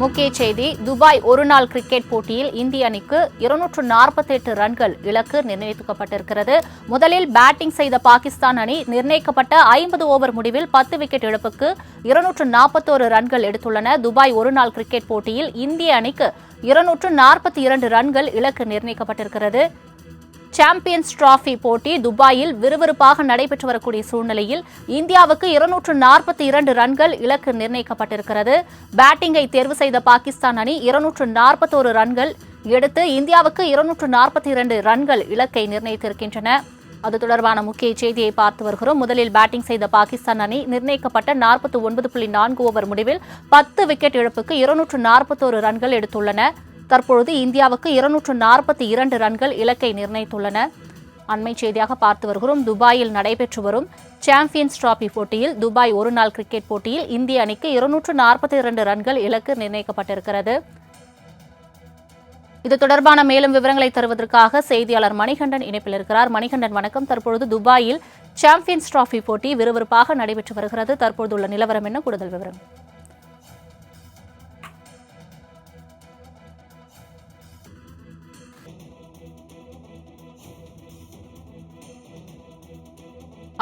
முக்கிய செய்தி துபாய் ஒருநாள் கிரிக்கெட் போட்டியில் இந்திய அணிக்கு இருநூற்று நாற்பத்தெட்டு ரன்கள் இலக்கு நிர்ணயிக்கப்பட்டிருக்கிறது. முதலில் பேட்டிங் செய்த பாகிஸ்தான் அணி நிர்ணயிக்கப்பட்ட ஐம்பது ஓவர் முடிவில் பத்து விக்கெட் இழப்புக்கு இருநூற்று நாற்பத்தோரு ரன்கள் எடுத்துள்ளன. துபாய் ஒருநாள் கிரிக்கெட் போட்டியில் இந்திய அணிக்கு இருநூற்று நாற்பத்தி இரண்டு ரன்கள் இலக்கு நிர்ணயிக்கப்பட்டிருக்கிறது. சாம்பியன்ஸ் டிராஃபி போட்டி துபாயில் விறுவிறுப்பாக நடைபெற்று வரக்கூடிய சூழ்நிலையில் இந்தியாவுக்கு இருநூற்று நாற்பத்தி இரண்டு ரன்கள் இலக்கு நிர்ணயிக்கப்பட்டிருக்கிறது. பேட்டிங்கை தேர்வு செய்த பாகிஸ்தான் அணி இருநூற்று நாற்பத்தோரு ரன்கள் எடுத்து இந்தியாவுக்கு இருநூற்று நாற்பத்தி இரண்டு ரன்கள் இலக்கை நிர்ணயித்திருக்கின்றன. அது தொடர்பான முக்கிய செய்தியை பார்த்து வருகிறோம். முதலில் பேட்டிங் செய்த பாகிஸ்தான் அணி நிர்ணயிக்கப்பட்ட நாற்பத்தி ஒன்பது புள்ளி நான்கு ஓவர் முடிவில் பத்து விக்கெட் இழப்புக்கு இருநூற்று நாற்பத்தோரு ரன்கள் எடுத்துள்ளன. தற்பொழுது இந்தியாவுக்கு இருநூற்று நாற்பத்தி இரண்டு ரன்கள் இலக்கை நிர்ணயித்துள்ளன. அண்மை செய்தியாக பார்த்து வருகிறோம். துபாயில் நடைபெற்று வரும் சாம்பியன்ஸ் டிராபி போட்டியில் துபாய் ஒருநாள் கிரிக்கெட் போட்டியில் இந்திய அணிக்கு இருநூற்று நாற்பத்தி இரண்டு ரன்கள் இலக்கு நிர்ணயிக்கப்பட்டிருக்கிறது. இது தொடர்பான மேலும் விவரங்களை தருவதற்காக செய்தியாளர் மணிகண்டன் இணைப்பில் இருக்கிறார். மணிகண்டன் வணக்கம். தற்பொழுது துபாயில் சாம்பியன்ஸ் டிராபி போட்டி விறுவிறுப்பாக நடைபெற்று வருகிறது. தற்பொழுது உள்ள நிலவரம் என்ன? கூடுதல் விவரம்.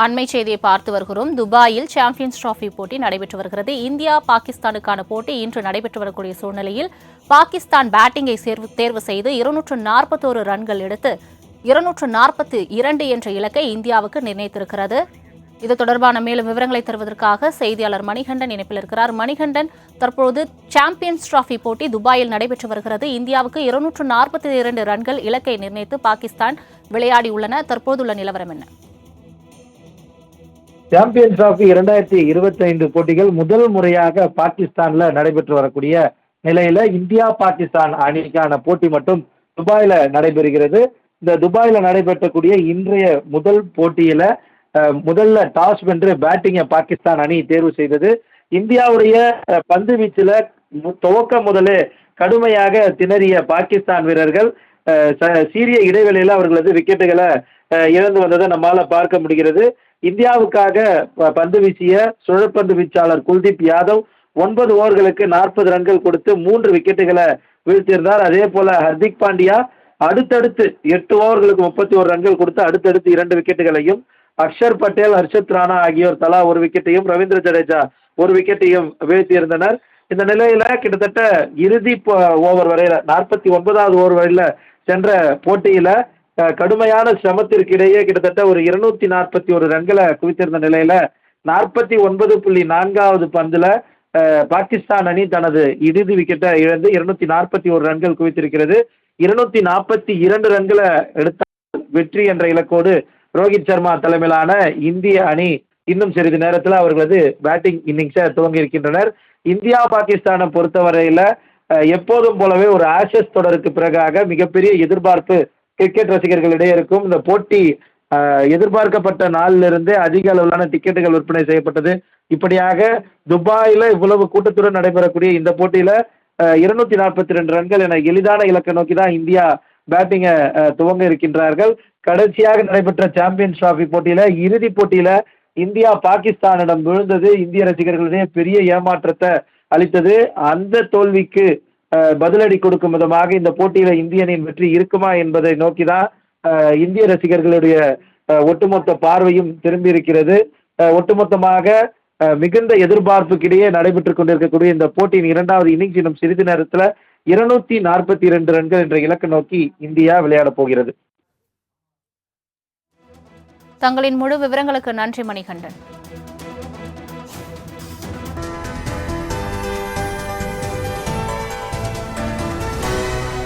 அண்மை செய்தியை பார்த்து வருகிறோம். துபாயில் சாம்பியன்ஸ் டிராஃபி போட்டி நடைபெற்று வருகிறது. இந்தியா பாகிஸ்தானுக்கான போட்டி இன்று நடைபெற்று வரக்கூடிய சூழ்நிலையில் பாகிஸ்தான் பேட்டிங்கை தேர்வு செய்து இருநூற்று நாற்பத்தோரு ரன்கள் எடுத்து இருநூற்று நாற்பத்தி இரண்டு என்ற இலக்கை இந்தியாவுக்கு நிர்ணயித்திருக்கிறது. இது தொடர்பான மேலும் விவரங்களை தருவதற்காக செய்தியாளர் மணிகண்டன் இணைப்பில் இருக்கிறார். மணிகண்டன் தற்போது சாம்பியன்ஸ் டிராஃபி போட்டி துபாயில் நடைபெற்று வருகிறது. இந்தியாவுக்கு இருநூற்று நாற்பத்தி இரண்டு ரன்கள் இலக்கை நிர்ணயித்து பாகிஸ்தான் விளையாடியுள்ளன. தற்போதுள்ள நிலவரம் என்ன? சாம்பியன்ஸ் டிராஃபி இரண்டாயிரத்தி இருபத்தி ஐந்து போட்டிகள் முதல் முறையாக பாகிஸ்தான்ல நடைபெற்று வரக்கூடிய நிலையில இந்தியா பாகிஸ்தான் அணிக்கான போட்டி மட்டும் துபாயில நடைபெறுகிறது. இந்த துபாயில நடைபெற்றக்கூடிய இன்றைய முதல் போட்டியில முதல்ல டாஸ் வென்று பேட்டிங்கை பாகிஸ்தான் அணி தேர்வு செய்தது. இந்தியாவுடைய பந்து வீச்சுல மு- துவக்க முதலே கடுமையாக திணறிய பாகிஸ்தான் வீரர்கள் ச- சீரிய இடைவெளியில அவர்களது விக்கெட்டுகளை இழந்து வந்ததை நம்மால பார்க்க முடிகிறது. இந்தியாவுக்காக ப- பந்து வீசிய சுழற்பந்து வீச்சாளர் குல்தீப் யாதவ் ஒன்பது ஓவர்களுக்கு நாற்பது ரன்கள் கொடுத்து மூன்று விக்கெட்டுகளை வீழ்த்தியிருந்தார். அதே போல ஹர்திக் பாண்டியா அடுத்தடுத்து எட்டு ஓவர்களுக்கு முப்பத்தி ஒரு ரன்கள் கொடுத்து அடுத்தடுத்து இரண்டு விக்கெட்டுகளையும் அக்ஷர் பட்டேல் ஹர்ஷத் ராணா ஆகியோர் தலா ஒரு விக்கெட்டையும் ரவீந்திர ஜடேஜா ஒரு விக்கெட்டையும் வீழ்த்தியிருந்தனர். இந்த நிலையில கிட்டத்தட்ட இறுதி ஓவர் வரையில நாற்பத்தி ஒன்பதாவது ஓவர் வரையில சென்ற போட்டியில கடுமையான சிரமத்திற்கிடையே கிட்டத்தட்ட ஒரு இருநூத்தி நாற்பத்தி ஒரு ரன்களை குவித்திருந்த நிலையில நாற்பத்தி ஒன்பது புள்ளி நான்காவது பந்துல பாகிஸ்தான் அணி தனது இறுதி விக்கெட்டை இழந்து இருநூத்தி நாற்பத்தி ஒரு ரன்கள் குவித்திருக்கிறது. இருநூத்தி நாற்பத்தி இரண்டு ரன்களை எடுத்தால் வெற்றி என்ற இலக்கோடு ரோஹித் சர்மா தலைமையிலான இந்திய அணி இன்னும் சிறிது நேரத்தில் அவர்களது பேட்டிங் இன்னிங்ஸை துவங்கி இருக்கின்றனர். இந்தியா பாகிஸ்தானை பொறுத்தவரையில எப்போதும் போலவே ஒரு ஆஷஸ் தொடருக்கு பிறகாக மிகப்பெரிய எதிர்பார்ப்பு கிரிக்கெட் ரசிகர்களிடையே இருக்கும். இந்த போட்டி எதிர்பார்க்கப்பட்ட நாளிலிருந்தே அதிக அளவிலான டிக்கெட்டுகள் விற்பனை செய்யப்பட்டது. இப்படியாக துபாயில் இவ்வளவு கூட்டத்துடன் நடைபெறக்கூடிய இந்த போட்டியில் இருநூத்தி நாற்பத்தி ரெண்டு ரன்கள் என எளிதான இலக்கை நோக்கி தான் இந்தியா பேட்டிங்கை துவங்க இருக்கின்றார்கள். கடைசியாக நடைபெற்ற சாம்பியன்ஸ் டிராஃபி போட்டியில் இறுதி போட்டியில் இந்தியா பாகிஸ்தானிடம் விழுந்தது. இந்திய ரசிகர்களிடையே பெரிய ஏமாற்றத்தை அளித்தது. அந்த தோல்விக்கு பதிலடி கொடுக்கும் விதமாக இந்த போட்டியில இந்திய அணியின் வெற்றி இருக்குமா என்பதை நோக்கி தான் இந்திய ரசிகர்களுடைய ஒட்டுமொத்த பார்வையும் திரும்பி இருக்கிறது ஒட்டுமொத்தமாக மிகுந்த எதிர்பார்ப்புக்கிடையே நடைபெற்றுக் கொண்டிருக்கக்கூடிய இந்த போட்டியின் இரண்டாவது இன்னிங்ஸ் இன்னும் சிறிது நேரத்தில் இருநூத்தி நாற்பத்தி இரண்டு ரன்கள் என்ற இலக்கு நோக்கி இந்தியா விளையாடப் போகிறது. தங்களின் முழு விவரங்களுக்கு நன்றி மணிகண்டன்.